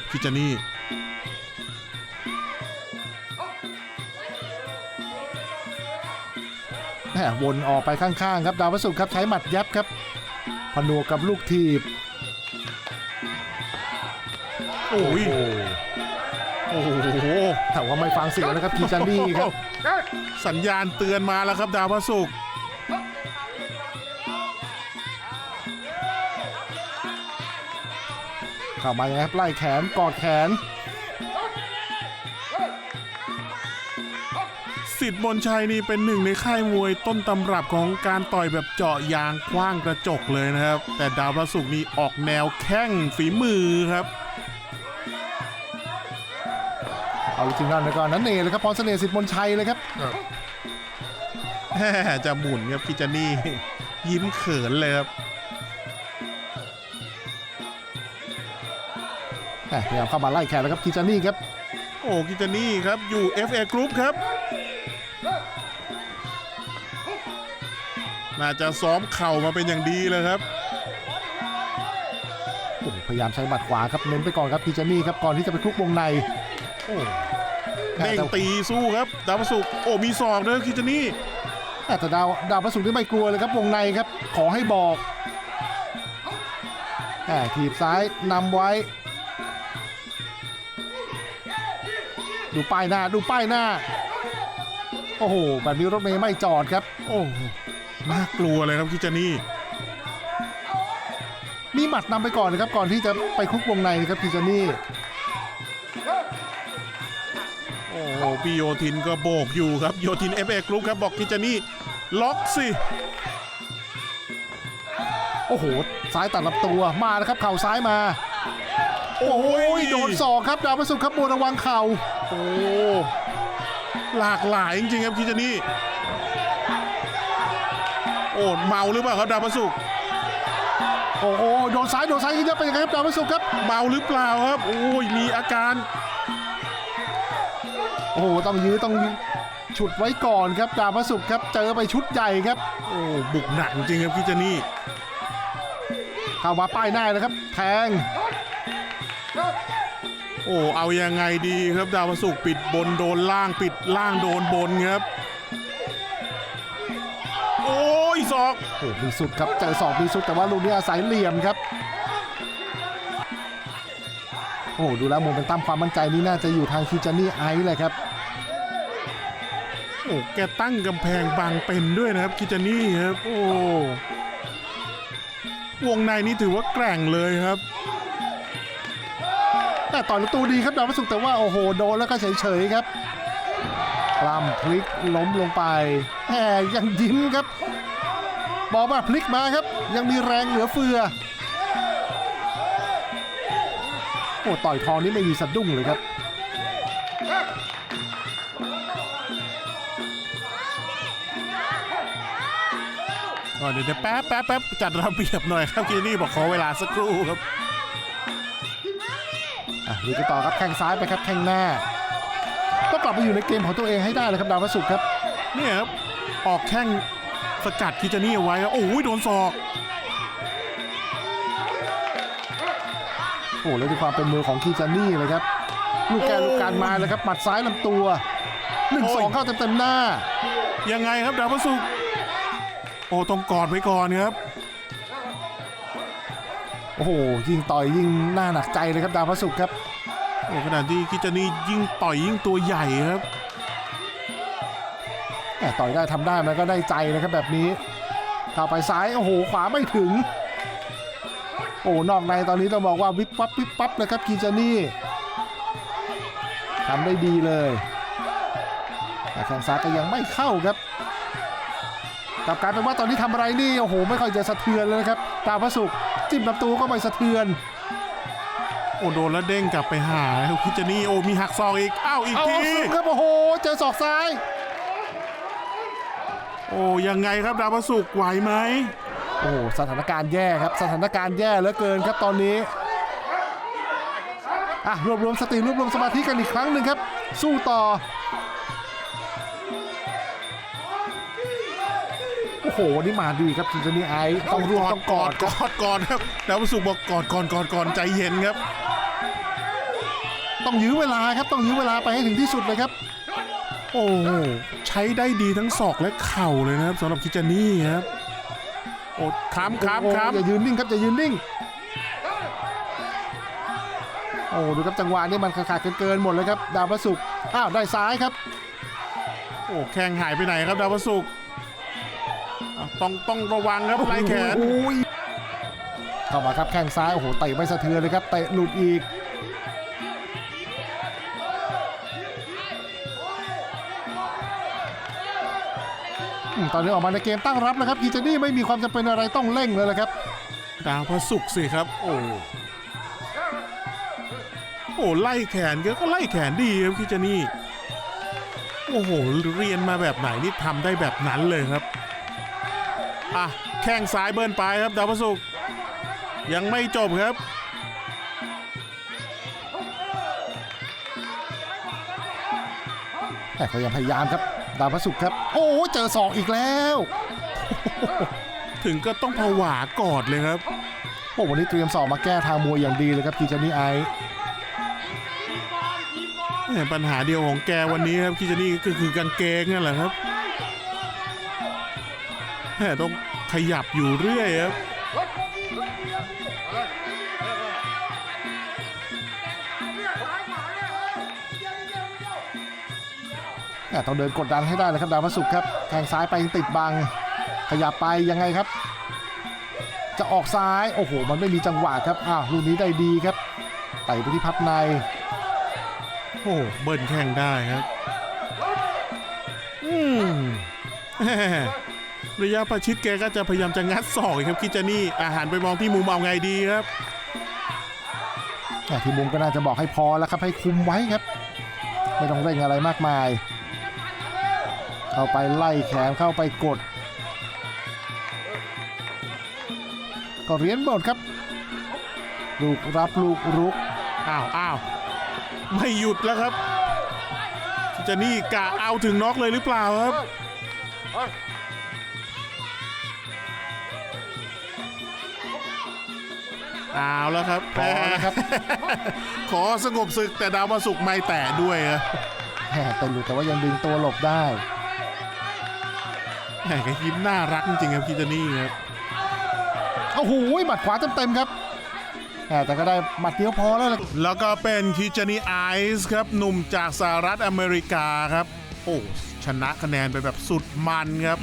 ครับคิจานี่แหมวนออกไปข้างๆครับดาวพระศุกร์ครับใช้หมัดยับครับผนวกกับลูกทีบ โอ้ยโอ้โหแต่ว่าไม่ฟังเสียงนะครับคีจันดี้ครับ สัญญาณเตือนมาแล้วครับดาวพระศุกร์ เข้ามายังไงครับไล่แขนกอดแขนสิทธิ์มนชัยนี่เป็นหนึ่งในค่ายมวยต้นตำรับของการต่อยแบบเจาะยางคว้างกระจกเลยนะครับ แต่ดาวพระศุกร์นี่ออกแนวแข้งฝีมือครับ เอาจริงๆแล้วนะก่อนนั้นเองเลยครับพรเสน่ห์สิทธิ์มนชัยเลยครับแหมจะหมุนครับคิจานี่ยิ้มเขินเลยครับ พยายามเข้ามาไล่แขนแล้วครับคีจันดี้ครับ โอ้คิจานี่ครับอยู่ FA Group ครับ น่าจะซ้อมเข่ามาเป็นอย่างดีเลยครับโอ้โหพยายามใช้หมัดขวาครับเน้นไปก่อนครับคีจันดี้ครับก่อนที่จะไปคลุกวงในโอ้เด้งตีสู้ครับดาวพระศุกร์โอ้มีศอกด้วยคิจานี่แต่ดาวดาวพระศุกร์ที่ไม่กลัวเลยครับวงในครับขอให้บอกแหมถีบซ้ายนำไว้ ดูป้ายหน้าดูป้ายหน้า โอ้โห แบบนี้รถเมย์ไม่จอดครับ โอ้น่ากลัวเลยครับคิจานี่มีหมัดนำไปก่อนนะครับ ก่อนที่จะไปคลุกวงในนะครับคีจานี่โอ้พี่โยทินก็โบกอยู่ครับโยทิน FA Group ครับบอกคิจานี่ล็อกสิโอ้โหซ้ายตัดลำตัวมานะครับเข่าซ้ายมา โอ้ยโดนศอกครับดาวประสุขครับบัวระวังเข่าโอ้หลากหลายจริงๆครับคิจานี่โอ้เมาหรือเปล่าครับดาวพระศุกร์โอ้โหโดนซ้ายโดนซ้ายยับไปยังไงครับดาวประสุขครับเมาหรือเปล่าครับโอ้ยมีอาการ โอ้โหต้องยื้อต้องฉุดไว้ก่อนครับดาวประสุขครับเจอไปชุดใหญ่ครับโอ้บุกหนักจริงครับคิจานี่เข้ามาป้ายหน้านะครับ แทง โอ้เอายังไงดีครับดาวพระศุกร์ปิดบนโดนล่างปิดล่างโดนบนครับ โอ้ยศอกโอ้โหมีสุดครับเจอศอกมีสุดแต่ว่าลูกนี้อาศัยเหลี่ยมครับ โอ้โหดูแล้วโมเมนตัมความมั่นใจนี่น่าจะอยู่ทางคิจานี่ไอซ์เลยครับโอ้แกตั้งกำแพงบังเป็นด้วยนะครับคิจานี่ครับโอ้วงในนี้ถือว่าแกร่งเลยครับ แต่ต่อยประตูดีครับดาวพระศุกแต่ว่าโอ้โหโดนแล้วก็เฉยๆครับปล้ำพลิกล้มลงไปแหมยังยิ้มครับ บอกว่าพลิกมาครับ ยังมีแรงเหลือเฟือโอ้ต่อยทองนี่ไม่มีสะดุ้งเลยครับเดี๋ยวแป๊บแป๊บแป๊บจัดระเบียบหน่อยครับคิจานี่บอกขอเวลาสักครู่ครับ อะดูกันต่อครับแข้งซ้ายไปครับแข้งหน้า ก็กลับมาอยู่ในเกมของตัวเองให้ได้เลยครับดาวพระศุกร์ครับเนี่ยครับออกแข้งสกัดคิจานี่เอาไว้ครับโอ้ยโดนศอกโอ้แล้วด้วยความเป็นมือของคีจานี่เลยครับลูกแกลูกการมาแล้วครับหมัดซ้ายลำตัวหนึ่งสองเข้าเต็มๆหน้า ยังไงครับดาวพระศุกร์โอ้ต้องกอดไว้ก่อนครับ โอ้โหยิงต่อยยิงหน้าหนักใจเลยครับดาวพระศุกร์ครับโอ้ขณะที่คิจานี่ยิ่งต่อยยิ่งตัวใหญ่ครับแหมต่อยได้ทำได้มันก็ได้ใจนะครับแบบนี้เข้าไปซ้ายโอ้โหขวาไม่ถึง โอ้นอกในตอนนี้ต้องบอกว่าวิบวับวิบวับเลยครับคีจานี่ทำได้ดีเลยแต่แข้งซ้ายก็ยังไม่เข้าครับกลับกลายเป็นว่าตอนนี้ทำอะไรนี่โอ้โหไม่ค่อยจะสะเทือนเลยนะครับดาวพระศุกร์ จิ้มลำตัวก็ไม่สะเทือน โอ้โดนแล้วเด้งกลับไปหาคิจานี่โอ้มีหักศอกอีกอ้าวอีกเอาทีสุดครับโอ้โหเจอศอกซ้าย โอ้ยังไงครับดาวพระศุกร์ไหวไหมโอ้โหสถานการณ์แย่ครับสถานการณ์แย่เหลือเกินครับตอนนี้อะรวบรวมสติรวบรวมสมาธิกันอีกครั้งหนึ่งครับ สู้ต่อ หวันนี้มาดีครับจินจานี่ไอซ์ต้องรวมต้องกอดกอดกอดครับดาวพระศุกร์บอกกอดก่อนกอดก่อนใจเย็นครับ ต้องยื้อเวลาครับต้องยื้อเวลาไปให้ถึงที่สุดเลยครับ โอ้โหใช้ได้ดีทั้งศอกและเข่าเลยนะครับสำหรับคิจานี่ครับโอ้ค้ำค้ำค้โอ้อย่ายืนนิ่งครับอย่ายืนนิ่งโอ้ดูครับจังหวะนี้มันขาดๆเกินๆหมดเลยครับดาวพระศุกร์อ้าวได้ซ้ายครับำโอ้แข้งหายไปไหนครับดาวพระศุกร์อะ ต้องต้องระวังครับไล่แขนโอ้ยเข้ามาครับแข้งซ้ายโอ้โหเตะไม่สะเทือนเลยครับเตะหลุดอีกอืมตอนนี้ออกมาในเกมตั้งรับนะครับกีเจนี่ไม่มีความจำเป็นอะไรต้องเร่งเลยละครับดาวพระศุกร์สิครับ โอ้โอ้ไล่แขนก็ก็ไล่แขนดีครับคิจานี่โอ้โหเรียนมาแบบไหนนี่ทำได้แบบนั้นเลยครับ อะแข้งซ้ายเบิ้ลไปครับดาวพระศุกร์ยังไม่จบครับ แต่เขายังพยายามครับ ดาวพระศุกร์ครับ โอ้เจอศอกอีกแล้ว ถึงก็ต้องผวากอดเลยครับ โอ้วันนี้เตรียมศอกมาแก้ทางมวยอย่างดีเลยครับกีเจนี่ไอซ์แหม่ปัญหาเดียวของแกวันนี้ครับคิจานี่ก็คือกางเกงนั่นแหละครับแหม่ ต้องขยับอยู่เรื่อยครับอะต้องเดินกดดันให้ได้เลยครับดาวพระศุกร์ครับแทงซ้ายไปยังติดบัง ขยับไปยังไงครับ จะออกซ้ายโอ้โห มันไม่มีจังหวะครับอ้าวลูกนี้ได้ดีครับไต่ไปที่พับในโอ้เบิ้ลแข้งได้ครับ อืมแหม่ ระยะประชิดแกก็จะพยายามจะงัดศอกอีกครับคิจานี่อาหารไปมองที่มุมเอาไงดีครับอะทีมมุมก็น่าจะบอกให้พอแล้วครับให้คุมไว้ครับ ไม่ต้องเร่งอะไรมากมาย เข้าไปไล่แขนเข้าไปกด ก็เรียนหมดครับ ลูกรับลูกรุกอ้าวอ้าวไม่หยุดแล้วครับคิจานี่กะเอาถึงน็อกเลยหรือเปล่าครับ เอาแล้วครับพอแล้วครับ ขอสงบศึกแต่ดาวมาสุกร์ไม่แตะด้วยครับแหมแต่อยู่แต่ว่ายังดึงตัวหลบได้แหมก็ยิ้มน่ารักจริงๆครับคิจานี่ครับโอ้โหหมัดขวาเต็มๆครับแหมแต่ก็ได้หมัดเดียวพอแล้วล่ะแล้วก็เป็นคิจานี่ไอซ์ครับ หนุ่มจากสหรัฐอเมริกาครับ โอ้ชนะคะแนนไปแบบสุดมันครับ